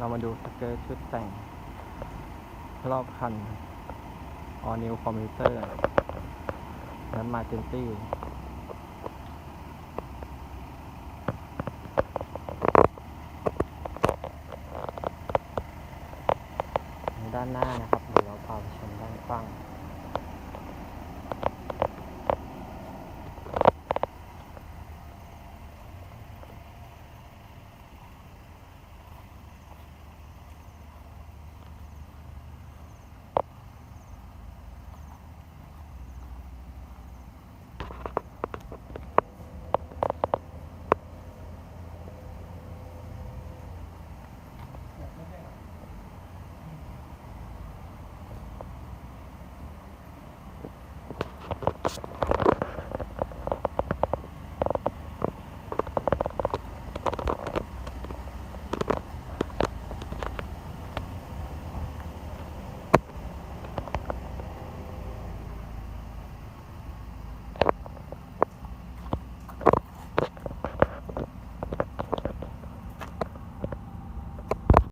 เรามาดูสเกิร์ตชุดแต่ง รอบคัน All New Commuter นั้นมาเจนตี้ด้านหน้านะครับเดี๋ยวเราพาไปชมด้านกว้าง